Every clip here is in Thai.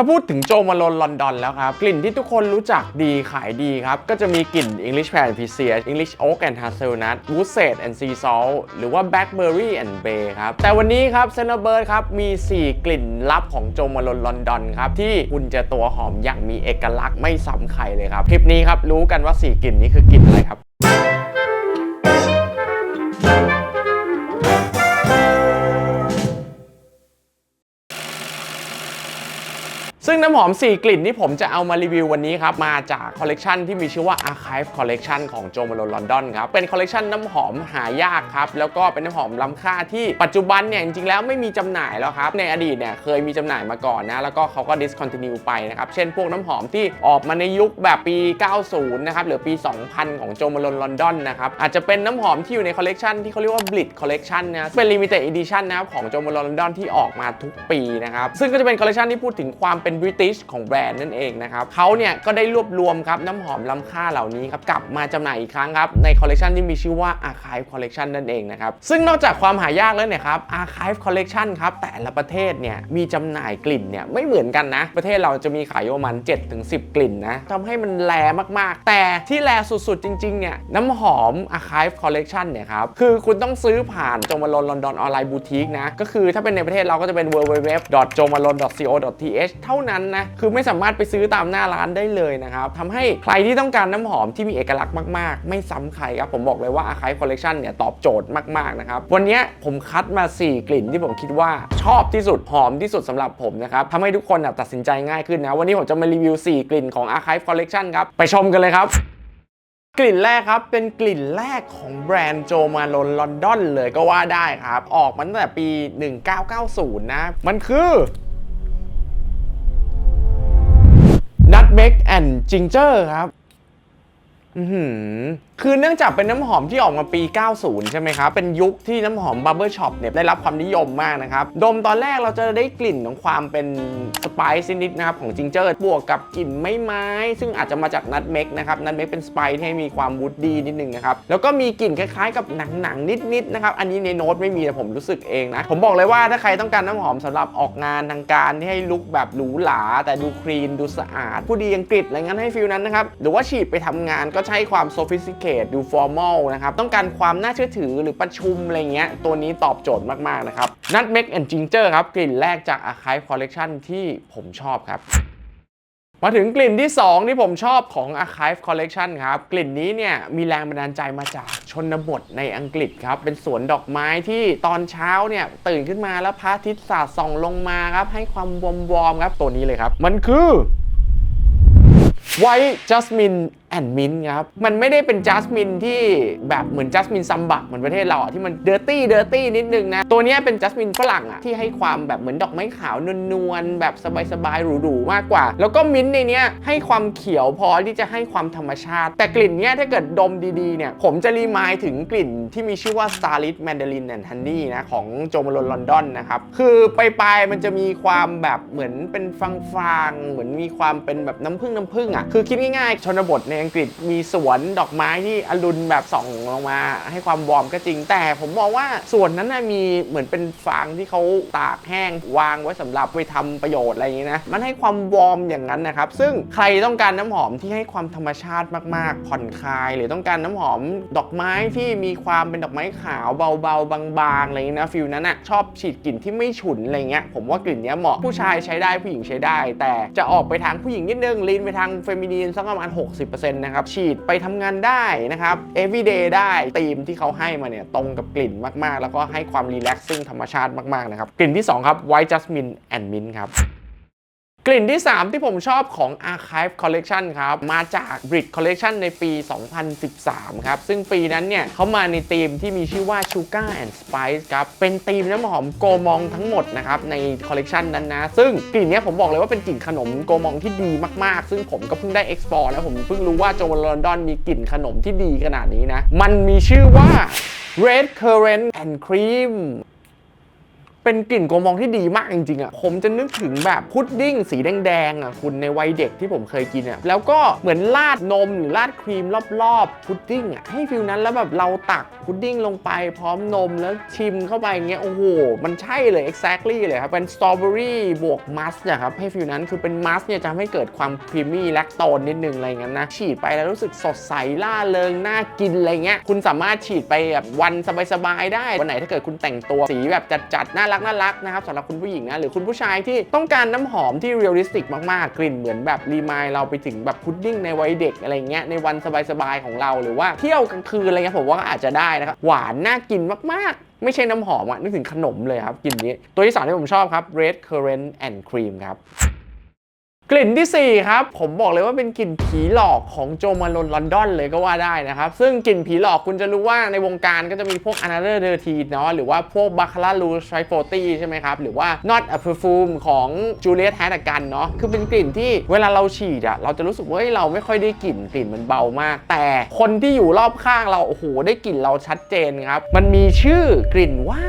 ถ้าพูดถึงโจมาโลนลอนดอนแล้วครับ กลิ่นที่ทุกคนรู้จักดีขายดีครับ ก็จะมีกลิ่น English Pear and p i c e a English Oak and Hazelnut Wood Sage and Sea Salt หรือว่า Blackberry and Bay ครับ แต่วันนี้ครับ c e n t e r b i r d ครับ มี 4 กลิ่นลับของโจมาโลนลอนดอนครับ ที่คุณจะตัวหอมอย่างมีเอกลักษณ์ไม่ซ้ำใครเลยครับ คลิปนี้ครับ รู้กันว่า 4 กลิ่นนี้คือกลิ่นอะไรครับ ซึ่งน้ำหอม 4 กลิ่นที่ผมจะเอามารีวิววันนี้ครับ มาจากคอลเลกชันที่มีชื่อว่า Archive Collection ของ Jo Malone London ครับ เป็นคอลเลกชันน้ำหอมหายากครับ แล้วก็เป็นน้ำหอมล้ำค่าที่ปัจจุบันเนี่ย จริงๆ แล้วไม่มีจำหน่ายแล้วครับ ในอดีตเนี่ยเคยมีจำหน่ายมาก่อนนะ แล้วก็เขาก็ discontinue ไปนะครับ เช่นพวกน้ำหอมที่ออกมาในยุคแบบปี 90 นะครับหรือปี 2000 ของ Jo Malone London นะครับอาจจะเป็นน้ำหอมที่อยู่ในคอลเลกชันที่เขาเรียกว่า Blitz Collection นะเป็น limited edition นะครับของ Jo Malone London ที่ออกมาทุกปีนะครับซึ่งก็จะเป็นคอลเลกชันที่พูดถึงความเป็น British ของแบรนด์นั่นเองนะครับเขาเนี่ยก็ได้รวบรวมครับน้ำหอมล้ำค่าเหล่านี้ครับกลับมาจำหน่ายอีกครั้งครับในคอลเลกชันที่มีชื่อว่า Archive Collection นั่นเองนะครับซึ่งนอกจากความหายากแล้วเนี่ยครับ Archive Collection ครับแต่ละประเทศเนี่ยมีจำหน่ายกลิ่นเนี่ยไม่เหมือนกันนะ ประเทศเราจะมีขายประมาณ7-10 กลิ่นนะทำให้มันแรมาก ๆ แต่ที่แรสุด ๆ จริง ๆ เนี่ยน้ำหอม Archive Collection เนี่ยครับคือคุณต้องซื้อผ่านจงมาลนลอนดอนออนไลน์บูติกนะก็คือถ้าเป็นในประเทศเราก็จะเป็น www.jomalon.co.th เท่านั้นนะ คือไม่สามารถไปซื้อตามหน้าร้านได้เลยนะครับทำให้ใครที่ต้องการน้ำหอมที่มีเอกลักษณ์มากๆ ไม่ซ้ำใครครับ ผมบอกเลยว่า Archive Collection เนี่ยตอบโจทย์มากๆนะครับ วันนี้ผมคัดมา 4 กลิ่นที่ผมคิดว่าชอบที่สุดหอมที่สุดสำหรับผมนะครับทำให้ทุกคนตัดสินใจง่ายขึ้นนะ วันนี้ผมจะมารีวิว 4 กลิ่นของ Archive Collection ครับ ไปชมกันเลยครับกลิ่นแรกครับ เป็นกลิ่นแรกของแบรนด์โจมาลนลอนดอนเลยก็ว่าได้ครับ ออกมาตั้งแต่ปี 1990 นะ มันคือ Nutmeg and Ginger ครับ อื้อหือ คือเนื่องจากเป็นน้ำหอมที่ออกมาปี 90 ใช่ไหมครับ เป็นยุคที่น้ำหอม Barber Shop เนี่ยได้รับความนิยมมากนะครับ ดมตอนแรกเราจะได้กลิ่นของความเป็นสไปซ์นิดๆนะครับของจิงเจอร์ บวกกับกลิ่นไม้ไม้ ซึ่งอาจจะมาจากนัทเมกนะครับ นัทเมกเป็นสไปซ์ที่ให้มีความวูดดี้นิดนึงนะครับ แล้วก็มีกลิ่นคล้ายๆ กับหนังๆนิดๆนะครับ อันนี้ในโน้ตไม่มีแต่ผมรู้สึกเองนะ ผมบอกเลยว่าถ้าใครต้องการน้ำหอมสำหรับออกงานทางการที่ให้ลุคแบบหรูหรา แต่ดูคลีนดูสะอาด ผู้ดีอังกฤษอะไรงั้นให้ฟิลนั้นนะครับ หรือว่าฉีดไปทำงานก็ใช้ความ sophisticated ดู formal นะครับ ต้องการความน่าเชื่อถือหรือประชุมอะไรเงี้ย ตัวนี้ตอบโจทย์มาก ๆ นะครับ Nutmeg and Ginger ครับ กลิ่นแรกจาก Archive Collection ที่ผมชอบครับมาถึงกลิ่นที่ 2 ที่ผมชอบของ Archive Collection ครับ กลิ่นนี้เนี่ยมีแรงบันดาลใจมาจากชนบทในอังกฤษครับ เป็นสวนดอกไม้ที่ตอนเช้าเนี่ยตื่นขึ้นมาแล้วพระอาทิตย์สาดส่องลงมาครับ ให้ความวอมวอมๆครับตัวนี้เลยครับ มันคือ White Jasmine and Mint ครับ มันไม่ได้เป็นจัสมินที่แบบเหมือนจัสมินซัมบักเหมือนประเทศเราอะที่มันเดอร์ตี้เดอร์ตี้นิดนึงนะ ตัวนี้เป็นจัสมินฝรั่งอะที่ให้ความแบบเหมือนดอกไม้ขาวนวลๆแบบสบายๆหรูๆมากกว่า แล้วก็มิ้นในเนี้ยให้ความเขียวพอที่จะให้ความธรรมชาติ แต่กลิ่นเนี้ยถ้าเกิดดมดีๆเนี่ยผมจะรีมายถึงกลิ่นที่มีชื่อว่า Starlit Mandarin and Honey นะของโจมาลอนลอนดอนนะครับคือปลายๆมันจะมีความแบบเหมือนเป็นฟางๆเหมือนมีความเป็นแบบน้ำผึ้งน้ำผึ้งอะคือคิดง่ายๆชนบทในอังกฤษมีสวนดอกไม้ที่อรุณแบบส่องลงมาให้ความวอร์มก็จริง แต่ผมมองว่าส่วนนั้นนะมีเหมือนเป็นฟางที่เขาตากแห้งวางไว้สำหรับไปทำประโยชน์อะไรอย่างนี้นะมันให้ความวอร์มอย่างนั้นนะครับ ซึ่งใครต้องการน้ำหอมที่ให้ความธรรมชาติมาก ๆ ผ่อนคลาย หรือต้องการน้ำหอมดอกไม้ที่มีความเป็นดอกไม้ขาวเบาๆบางๆอะไรอย่างนี้นะฟิลนั้นอะชอบฉีดกลิ่นที่ไม่ฉุนอะไรเงี้ยผมว่ากลิ่นเนี้ยเหมาะผู้ชายใช้ได้ผู้หญิงใช้ได้ แต่จะออกไปทางผู้หญิงนิดนึงลีนไปทางเฟมินีนสักประมาณ 60%นะครับฉีดไปทำงานได้นะครับ everyday ได้ธีมที่เขาให้มาเนี่ยตรงกับกลิ่นมากๆ แล้วก็ให้ความรีแลกซ์ซึ่งธรรมชาติมากๆนะครับกลิ่นที่สองครับ white jasmine and mint ครับ กลิ่นที่ 3 ที่ผมชอบของ Archive Collection ครับ มาจาก Brit Collection ในปี 2013 ครับ ซึ่งปีนั้นเนี่ยเขามาในธีมที่มีชื่อว่า Sugar and Spice ครับ เป็นธีมน้ำหอมโกมองทั้งหมดนะครับในคอลเลกชันนั้นนะ ซึ่งกลิ่นนี้ผมบอกเลยว่าเป็นกลิ่นขนมโกมองที่ดีมากๆ ซึ่งผมก็เพิ่งได้ explore แล้วผมเพิ่งรู้ว่าโจลอนดอนมีกลิ่นขนมที่ดีขนาดนี้นะ มันมีชื่อว่า Red Currant and Cream เป็นกลิ่นโกมองที่ดีมากจริงๆอะผมจะนึกถึงแบบพุดดิ้งสีแดงๆอะคุณในวัยเด็กที่ผมเคยกินอะแล้วก็เหมือนราดนมหรือราดครีมรอบๆพุดดิ้งอะให้ฟิลนั้นแล้วแบบเราตักพุดดิ้งลงไปพร้อมนมแล้วชิมเข้าไปอย่างเงี้ยโอ้โห มันใช่เลย exactly เลยครับ เป็นสตรอเบอรี่บวกมัสอะครับให้ฟิลนั้นคือเป็นมัสเนี่ยจะทำให้เกิดความครีมมี่แลคโตนนิดนึงอะไรเงี้ยนะฉีดไปแล้วรู้สึกสดใสล่าเริงน่ากินอะไรเงี้ยคุณสามารถฉีดไปแบบวันสบายๆได้วันไหนถ้าเกิดคุณแต่งตัวสีแบบจัดๆน่ารักน่ารักนะครับสำหรับคุณผู้หญิงนะหรือคุณผู้ชายที่ต้องการน้ำหอมที่เรียลลิสติกมากๆ กลิ่นเหมือนแบบรีมายเราไปถึงแบบพุดดิ้งในวัยเด็กอะไรเงี้ยในวันสบายๆของเราหรือว่าเที่ยวกลางคืนอะไรเงี้ยผมว่าอาจจะได้นะครับหวานน่ากินมากๆ ไม่ใช่น้ำหอมอะนึกถึงขนมเลยครับกลิ่นนี้ ตัวที่สองที่ผมชอบครับ red currant and cream ครับ กลิ่นที่ 4 ครับ ผมบอกเลยว่าเป็นกลิ่นผีหลอกของโจมาลอนลอนดอนเลยก็ว่าได้นะครับ ซึ่งกลิ่นผีหลอกคุณจะรู้ว่าในวงการก็จะมีพวก Another d i r t y เนาะหรือว่าพวก Baccarat Rouge t r i f o t y ใช่ไหมครับ หรือว่า Not a Perfume ของ Juliet h a d a g a n เนาะคือเป็นกลิ่นที่เวลาเราฉีดอะเราจะรู้สึกว่าเฮ้ยเราไม่ค่อยได้กลิ่นกลิ่นมันเบามาก แต่คนที่อยู่รอบข้างเราโอ้โหได้กลิ่นเราชัดเจนครับมันมีชื่อกลิ่นว่า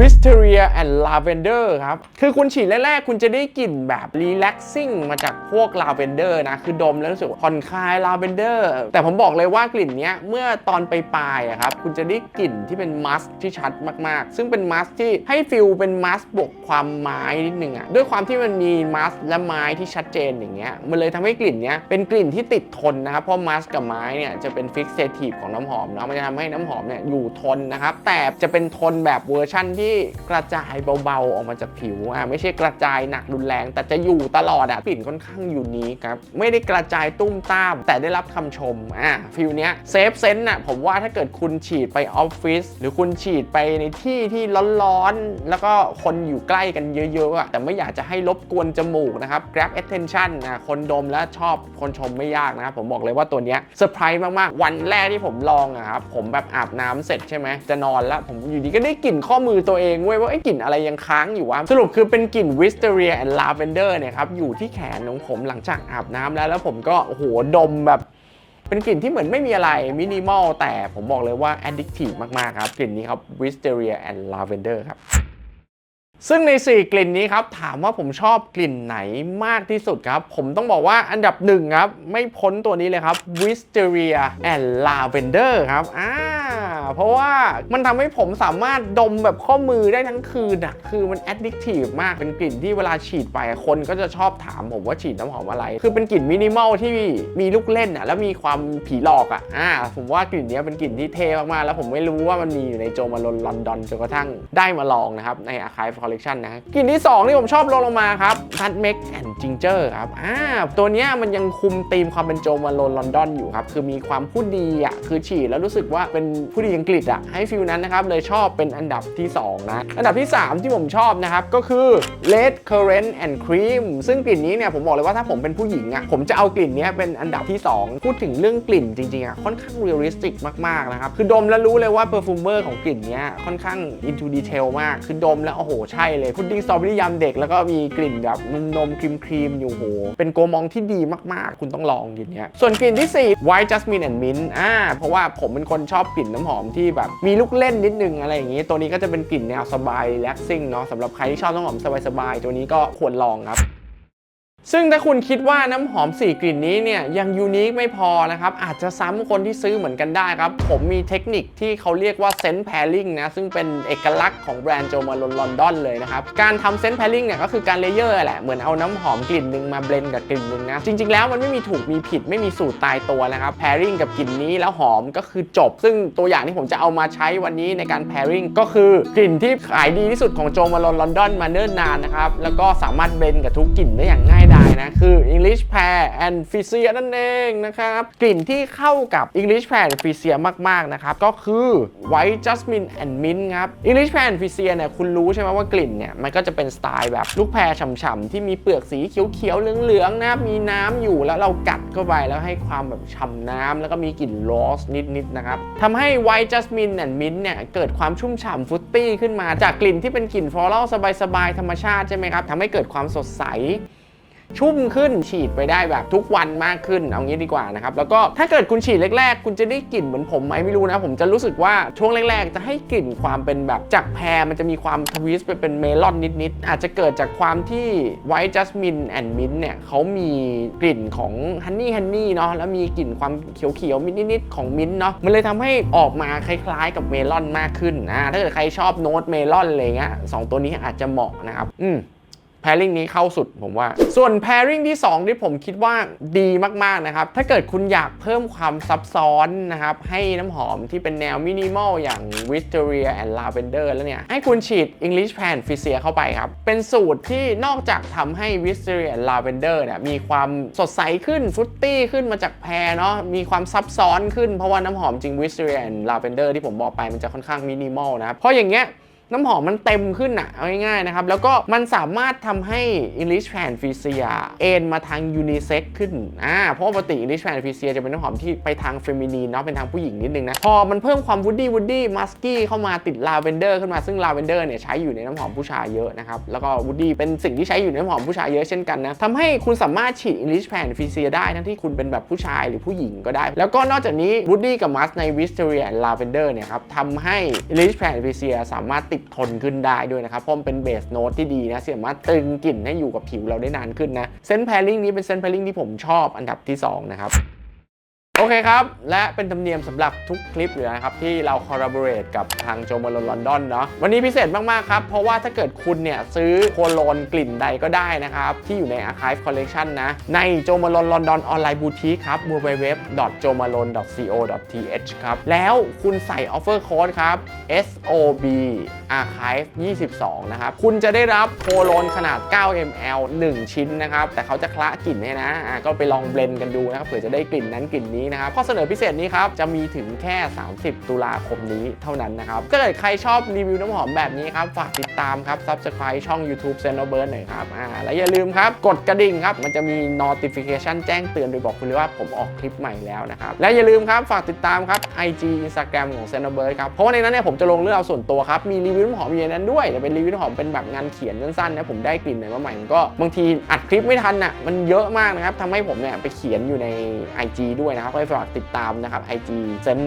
Wisteria and Lavender ครับ คือคุณฉีดแรกๆ คุณจะได้กลิ่นแบบ relaxing มาจากพวก Lavender นะ คือดมแล้วรู้สึกผ่อนคลาย Lavender แต่ผมบอกเลยว่ากลิ่นนี้เมื่อตอนไปปลายอะครับ คุณจะได้กลิ่นที่เป็นมัสที่ชัดมากๆ ซึ่งเป็นมัสที่ให้ฟิลเป็นมัสบวกความไม้นิดนึงอะด้วยความที่มันมีมัสและไม้ที่ชัดเจนอย่างเงี้ย มันเลยทำให้กลิ่นนี้เป็นกลิ่นที่ติดทนนะครับ เพราะมัสกับไม้เนี่ยจะเป็น fixative ของน้ำหอมเนาะ มันจะทำให้น้ำหอมเนี่ยอยู่ทนนะครับ แต่จะเป็นทนแบบเวอร์ชั่นที่กระจายเบาๆออกมาจากผิวอะไม่ใช่กระจายหนักรุนแรง แต่จะอยู่ตลอดอะกลิ่นค่อนข้างอยู่นี้ครับไม่ได้กระจายตุ้มตาม แต่ได้รับคำชมอะฟิลเนี้ยเซฟเซนต์อะผมว่าถ้าเกิดคุณฉีดไปออฟฟิศหรือคุณฉีดไปในที่ที่ร้อนๆ แล้วก็คนอยู่ใกล้กันเยอะๆอะแต่ไม่อยากจะให้รบกวนจมูกนะครับ grab attention นะคนดมแล้วชอบคนชมไม่ยากนะครับผมบอกเลยว่าตัวเนี้ยเซอร์ไพรส์มากๆ วันแรกที่ผมลองอะครับผมแบบอาบน้ำเสร็จใช่ไหมจะนอนแล้ว ผมอยู่ดีก็ได้กลิ่นข้อมือตัวเองเว้ยว่าไอ้กลิ่นอะไรยังค้างอยู่วะสรุปคือเป็นกลิ่น Wisteria and Lavender เดอร์เนี่ยครับอยู่ที่แขนของผมหลังจากอาบน้ำแล้ว แล้วผมก็โอ้โหดมแบบเป็นกลิ่นที่เหมือนไม่มีอะไรมินิมอลแต่ผมบอกเลยว่า addictive มาก ๆ ครับ กลิ่นนี้ครับ Wisteria and Lavender ครับซึ่งใน 4 กลิ่นนี้ครับ ถามว่าผมชอบกลิ่นไหนมากที่สุดครับ ผมต้องบอกว่าอันดับหนึ่งครับ ไม่พ้นตัวนี้เลยครับ Wisteria and Lavender ครับอ่าเพราะว่ามันทำให้ผมสามารถดมแบบข้อมือได้ทั้งคืนอะคือมัน addictive มากเป็นกลิ่นที่เวลาฉีดไปคนก็จะชอบถามผมว่าฉีดน้ำหอมอะไร คือเป็นกลิ่นมินิมอลที่มีลูกเล่นอะแล้วมีความผีหลอกอะอ่าผมว่ากลิ่นนี้เป็นกลิ่นที่เท่มากๆแล้วผมไม่รู้ว่ามันมีอยู่ในโจมาลอนลอนดอนจนกระทั่งได้มาลองนะครับใน Archive Collection นะกลิ่นที่2ที่ผมชอบลงลงมาครับ Nutmeg and Ginger ครับอ่าตัวนี้มันยังคุมธีมความเป็นโจมาลอนลอนดอนอยู่ครับคือมีความผู้ดีอะคือฉีดแล้วรู้สึกว่าเป็นผู้ดีอังกฤษอะให้ฟิลนั้นนะครับเลยชอบเป็นอันดับที่ 2 นะ อันดับที่ 3 ที่ผมชอบนะครับก็คือ Red Currant and Cream ซึ่งกลิ่นนี้เนี่ยผมบอกเลยว่าถ้าผมเป็นผู้หญิงอะผมจะเอากลิ่นนี้เป็นอันดับที่ 2 พูดถึงเรื่องกลิ่นจริงๆอะค่อนข้างเรียลลิสติกมากๆนะครับคือดมแล้วรู้เลยว่าเพอร์ฟูมเมอร์ของกลิ่นนี้ค่อนข้างอินทูดีเทลมากคือดมแล้วโอ้โหใช่เลยพุดดิ้งสตรอเบอรี่ยำเด็กแล้วก็มีกลิ่นแบบนมนมครีมครีมอยู่โหเป็นโกมองที่ดีมากๆ คุณต้องลองกลิ่นนี้ส่วนกลิ่นที่4 White Jasmine and Mint อ่าเพราะว่าผมเป็นคนชอบกลิ่นน้ำหอมที่แบบมีลูกเล่นนิดนึงอะไรอย่างนี้ ตัวนี้ก็จะเป็นกลิ่นแนวสบายแล็กซิ่งเนาะสำหรับใครที่ชอบน้ำหอมสบายๆตัวนี้ก็ควรลองครับ ซึ่งถ้าคุณคิดว่าน้ำหอม 4 กลิ่นนี้เนี่ยยังยูนิคไม่พอนะครับ อาจจะซ้ำคนที่ซื้อเหมือนกันได้ครับ ผมมีเทคนิคที่เขาเรียกว่าเซนต์แพริงนะซึ่งเป็นเอกลักษณ์ของแบรนด์โจมาลอนลอนดอนเลยนะครับ การทำเซนต์แพริงเนี่ยก็คือการเลเยอร์แหละ เหมือนเอาน้ำหอมกลิ่นหนึ่งมาเบลนกับกลิ่นหนึ่งนะ จริง ๆ แล้วมันไม่มีถูกมีผิดไม่มีสูตรตายตัวนะครับแพริงกับกลิ่นนี้แล้วหอมก็คือจบ ซึ่งตัวอย่างที่ผมจะเอามาใช้วันนี้ในการแพริงก็คือกลิ่นที่ขายดีที่สุดของโจมาลอนลอนดอนมาเนิ่นนานนะครับแล้วก็สามารถเบลนกับทุกกลิ่นได้อย่างง่ายดายนะ คือ English Pear and f i s i a นั่นเองนะครับ กลิ่นที่เข้ากับ English Pear and f i s i a มาก ๆ นะครับ ก็คือ White Jasmine and Mint ครับ English Pear and f i s i a เนี่ยคุณรู้ใช่ไหมว่ากลิ่นเนี่ย มันก็จะเป็นสไตล์แบบลูกแพรฉ่ำๆ ที่มีเปลือกสีเขียวๆ เหลืองๆ นะครับ มีน้ำอยู่แล้วเรากัดเข้าไปแล้วให้ความแบบฉ่ำน้ำแล้วก็มีกลิ่นโรสนิดๆ นะครับทำให้ White Jasmine and Mint เนี่ยเกิดความชุ่มฉ่ำฟุตตี้ขึ้นมาจากกลิ่นที่เป็นกลิ่นฟลอรัลสบายๆ ธรรมชาติใช่ไหมครับทำให้เกิดความสดใส ชุ่มขึ้นฉีดไปได้แบบทุกวันมากขึ้นเอางี้ดีกว่านะครับแล้วก็ถ้าเกิดคุณฉีดแรกๆ คุณจะได้กลิ่นเหมือนผมไหมไม่รู้นะ ผมจะรู้สึกว่าช่วงแรกๆ จะให้กลิ่นความเป็นแบบจากแพรมันจะมีความทวิสต์ไปเป็นเมลอนนิดๆอาจจะเกิดจากความที่ไวท์จัสมินแอนด์มินเนี่ยเขามีกลิ่นของฮันนี่ฮันนี่เนาะแล้วมีกลิ่นความเขียวๆนิดๆของมิ้นท์เนาะมันเลยทำให้ออกมาคล้ายๆ กับเมลอนมากขึ้นนะถ้าเกิดใครชอบโน้ตเมลอนอะไรเงี้ยสองตัวนี้อาจจะเหมาะนะครับอืม แพ r ริ n งนี้เข้าสุดผมว่า ส่วนแพ r ริ n งที่ 2 ที่ผมคิดว่าดีมากๆนะครับ ถ้าเกิดคุณอยากเพิ่มความซับซ้อนนะครับ ให้น้ำหอมที่เป็นแนวมินิมอลอย่าง Wisteria and Lavender แล้วเนี่ย ให้คุณฉีด English Pan f i s i a เข้าไปครับ เป็นสูตรที่นอกจากทำให้ Wisteria and Lavender เนี่ยมีความสดใสขึ้นฟรุตตี้ขึ้นมาจากแพรเนาะมีความซับซ้อนขึ้นเพราะว่าน้ำหอมจริง Wisteria and Lavender ที่ผมบอกไปมันจะค่อนข้างมินิมอลนะครับเพราะอย่างเงี้ย น้ำหอมมันเต็มขึ้นอะเอาง่ายๆนะครับ แล้วก็มันสามารถทำให้ English Pan f i s i a เอ็นมาทาง Unisex ขึ้นอ่าเพราะปกติ English Pan f i s i a จะเป็นน้ำหอมที่ไปทางเฟมินีนเนาะเป็นทางผู้หญิงนิดนึงนะ พอมันเพิ่มความ Woody Woody Musky เข้ามาติด Lavender ขึ้นมาซึ่ง Lavender เนี่ยใช้อยู่ในน้ำหอมผู้ชายเยอะนะครับแล้วก็ Woody เป็นสิ่งที่ใช้อยู่ในน้ำหอมผู้ชายเยอะเช่นกันนะทำให้คุณสามารถฉีด English Pan f i s i a ได้ทั้งที่คุณเป็นแบบผู้ชายหรือผู้หญิงก็ได้ แล้วก็นอกจากนี้ Woody กับ Musk ใน Wisteria and Lavender เนี่ยครับทำให้ English Pan f i s i a สามารถติดทนขึ้นได้ด้วยนะครับเพราะมันเป็นเบสโน้ตที่ดีนะสามารถตึงกลิ่นให้อยู่กับผิวเราได้นานขึ้นนะเซนต์แพริงนี้เป็นเซนต์แพริงที่ผมชอบอันดับที่2นะครับ อเคครับ และเป็นธรรมเนียมสำหรับทุกคลิปเลยนะครับ ที่เรา collaborate กับทางโจมาลอนลอนดอนเนาะวันนี้พิเศษมาก ๆ ครับ เพราะว่าถ้าเกิดคุณเนี่ย ซื้อโคโลนกลิ่นใดก็ได้นะครับ ที่อยู่ใน Archive Collection นะ ในโจมาลอนลอนดอนออนไลน์บูติกครับ www.jomalon.co.th ครับแล้วคุณใส่ offer code ครับ SOB Archive 22 นะครับ คุณจะได้รับโคโลนขนาด 9 ml 1 ชิ้นนะครับแต่เขาจะคละกลิ่นให้นะะก็ไปลองเบลนกันดูนะครับเผื่อจะได้กลิ่นนั้นกลิ่นนี้นะครับ ข้อเสนอพิเศษนี้ครับ จะมีถึงแค่ 30 ตุลาคมนี้เท่านั้นนะครับ ถ้าเกิดใครชอบรีวิวน้ำหอมแบบนี้ครับ ฝากติดตามครับ Subscribe ช่อง YouTube s e n o b i r หน่อยครับอ่าและอย่าลืมครับ กดกระดิ่งครับ มันจะมี notification แจ้งเตือนโดยบอกคุณเลยว่าผมออกคลิปใหม่แล้วนะครับ และอย่าลืมครับ ฝากติดตามครับ IG Instagram ของ s e n o b i r ครับ เพราะว่าในนั้นเนี่ยผมจะลงเรื่องราส่วนตัวครับ มีรีวิวน้ำหอมอยู่ในนั้นด้วยแต่เป็นรีวิวน้ำหอมเป็นแบบงานเขียนสั้นๆนะผมได้กลิ่นไหนมาใหม่มันก็บางทีอัดคลิปไม่ทันอะมันเยอะมากนะครับทำให้ผมเนี่ยไปเขียนอยู่ใน IG ด้วยนะครับก็ฝากติดตามนะครับ IG sen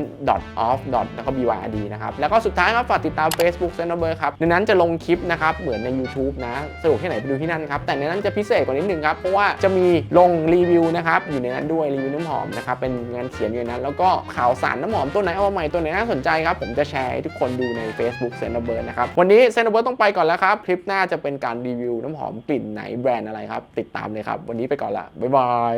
off แล้วก็ byrd นะครับ แล้วก็สุดท้ายครับฝากติดตาม Facebook s e n o b e r ครับในนั้นจะลงคลิปนะครับ เหมือนใน YouTube นะสะดวกที่ไหนไปดูที่นั่นครับ แต่ในนั้นจะพิเศษกว่านิดนึงครับ เพราะว่าจะมีลงรีวิวนะครับ อยู่ในนั้นด้วยรีวิวน้ำหอมนะครับ เป็นงานเขียนอยู่ในนั้น แล้วก็ข่าวสารน้ำหอมตัวไหนเอามาใหม่ตัวไหนน่าสนใจครับ ผมจะแชร์ให้ทุกคนดูใน Facebook s e n o b e r นะครับ วันนี้ s e n o b e r ต้องไปก่อนแล้วครับ คลิปหน้าจะเป็นการรีวิวน้ำหอมกลิ่นไหนแบรนด์อะไรครับ ติดตามเลยครับ วันนี้ไปก่อนละบ๊ายบาย